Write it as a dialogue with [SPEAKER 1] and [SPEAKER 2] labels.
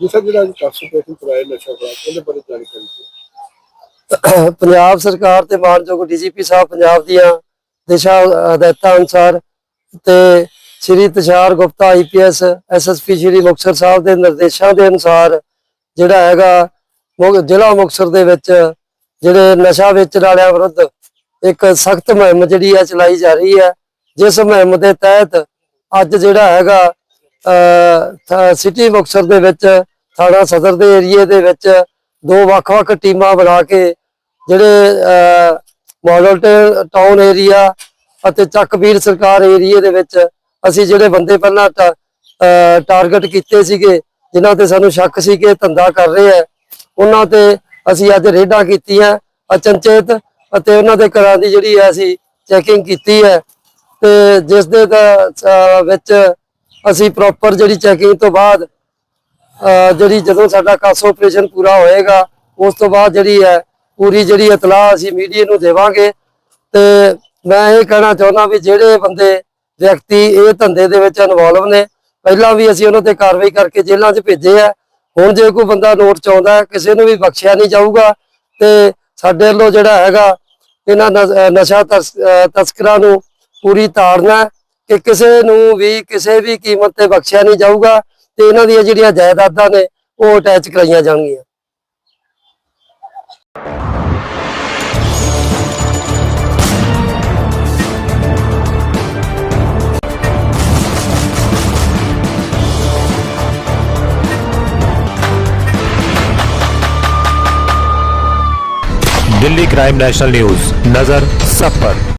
[SPEAKER 1] ਜਿਸ ਜਿਹੜਾ ਅੱਜ ਕਾਨਸਟੀਟਿਊਸ਼ਨ ਚਲਾਇਆ ਨਸ਼ਾ ਖਿਲਾਫ ਉਹਦੇ ਬਾਰੇ ਜਾਣਕਾਰੀ ਦਿਓ।
[SPEAKER 2] ਪੰਜਾਬ ਸਰਕਾਰ ਤੇ ਮਾਨਯੋਗ ਡੀਜੀਪੀ ਸਾਹਿਬ ਪੰਜਾਬ ਦੀਆਂ ਦਿਸ਼ਾ ਹਦਾਇਤਾਂ ਅਨੁਸਾਰ ਤੇ ਸ੍ਰੀ ਤੁਸ਼ਾਰ ਗੁਪਤਾ ਆਈਪੀਐਸ ਐਸਐਸਪੀ ਸ੍ਰੀ ਮੁਕਤਸਰ ਸਾਹਿਬ ਦੇ ਨਿਰਦੇਸ਼ਾਂ ਦੇ ਅਨੁਸਾਰ ਜਿਹੜਾ ਹੈਗਾ ਜ਼ਿਲ੍ਹਾ ਮੁਕਤਸਰ ਦੇ ਵਿੱਚ ਜਿਹੜੇ ਨਸ਼ਾ ਵੇਚਣ ਵਾਲਿਆਂ ਵਿਰੁੱਧ ਇੱਕ ਸਖਤ ਮੁਹਿੰਮ ਜਿਹੜੀ ਹੈ ਚਲਾਈ ਜਾ ਰਹੀ ਹੈ, ਜਿਸ ਮੁਹਿੰਮ ਦੇ ਤਹਿਤ ਅੱਜ ਜਿਹੜਾ ਹੈਗਾ ਸਿਟੀ ਮੁਕਤਸਰ ਦੇ ਵਿੱਚ ਥਾਣਾ ਸਦਰ ਦੇ ਏਰੀਏ ਦੇ ਵਿੱਚ ਦੋ ਵੱਖ-ਵੱਖ ਟੀਮਾਂ ਬਣਾ ਕੇ ਜਿਹੜੇ ਅਹ, ਮਾਡਲ ਟਾਊਨ ਏਰੀਆ ਅਤੇ ਚੱਕਬੀਰ ਸਰਕਾਰ ਏਰੀਏ ਦੇ ਵਿੱਚ ਅਸੀਂ ਜਿਹੜੇ ਬੰਦੇ ਪਹਿਲਾਂ ਟਾਰਗੇਟ ਕੀਤੇ ਸੀਗੇ ਜਿਨ੍ਹਾਂ ਤੇ ਸਾਨੂੰ ਸ਼ੱਕ ਸੀ ਕਿ ਧੰਦਾ ਕਰ ਰਹੇ ਆ ਉਹਨਾਂ ਤੇ ਅਸੀਂ ਅੱਜ ਰੇਡਾਂ ਕੀਤੀਆਂ ਅਚਨਚੇਤ ਅਤੇ ਉਹਨਾਂ ਦੇ ਘਰਾਂ ਦੀ ਜਿਹੜੀ ਹੈ ਅਸੀਂ ਚੈਕਿੰਗ ਕੀਤੀ ਹੈ ਤੇ ਜਿਸ ਦੇ ਵਿੱਚ ਅਸੀਂ ਪ੍ਰੋਪਰ ਜਿਹੜੀ ਚੈਕਿੰਗ ਤੋਂ ਬਾਅਦ ਜਿਹੜੀ ਜਦੋਂ ਸਾਡਾ ਕਾਸ ਆਪਰੇਸ਼ਨ ਪੂਰਾ ਹੋਏਗਾ ਉਸ ਤੋਂ ਬਾਅਦ ਜਿਹੜੀ ਹੈ ਪੂਰੀ ਜਿਹੜੀ ਇਤਲਾਹ ਅਸੀਂ ਮੀਡੀਆ ਨੂੰ ਦੇਵਾਂਗੇ। ਤੇ ਮੈਂ ਇਹ ਕਹਿਣਾ ਚਾਹੁੰਦਾ ਵੀ ਜਿਹੜੇ ਬੰਦੇ ਵਿਅਕਤੀ ਇਹ ਧੰਦੇ ਦੇ ਵਿੱਚ ਇਨਵੋਲਵ ਨੇ ਪਹਿਲਾਂ ਵੀ ਅਸੀਂ ਉਹਨਾਂ ਤੇ ਕਾਰਵਾਈ ਕਰਕੇ ਜੇਲ੍ਹਾਂ 'ਚ ਭੇਜੇ ਆ। ਹੁਣ ਜੇ ਕੋਈ ਬੰਦਾ ਨੋਟ ਚਾਹੁੰਦਾ ਹੈ, ਕਿਸੇ ਨੂੰ ਵੀ ਬਖਸ਼ਿਆ ਨਹੀਂ ਜਾਊਗਾ ਤੇ ਸਾਡੇ ਵੱਲੋਂ ਜਿਹੜਾ ਹੈਗਾ ਇਹਨਾਂ ਨਸ਼ਾ ਤਸ- ਤਸਕਰਾਂ ਨੂੰ ਪੂਰੀ ਤਾੜਨਾ ਕਿ ਕਿਸੇ ਨੂੰ ਵੀ ਕਿਸੇ ਵੀ ਕੀਮਤ ਤੇ ਬਖਸ਼ਿਆ ਨਹੀਂ ਜਾਊਗਾ ਤੇ ਇਹਨਾਂ ਦੀਆਂ ਜਿਹੜੀਆਂ ਜਾਇਦਾਦਾਂ ਨੇ ਉਹ ਅਟੈਚ ਕਰਾਈਆਂ ਜਾਣਗੀਆਂ
[SPEAKER 3] दिल्ली क्राइम नेशनल न्यूज नजर सब पर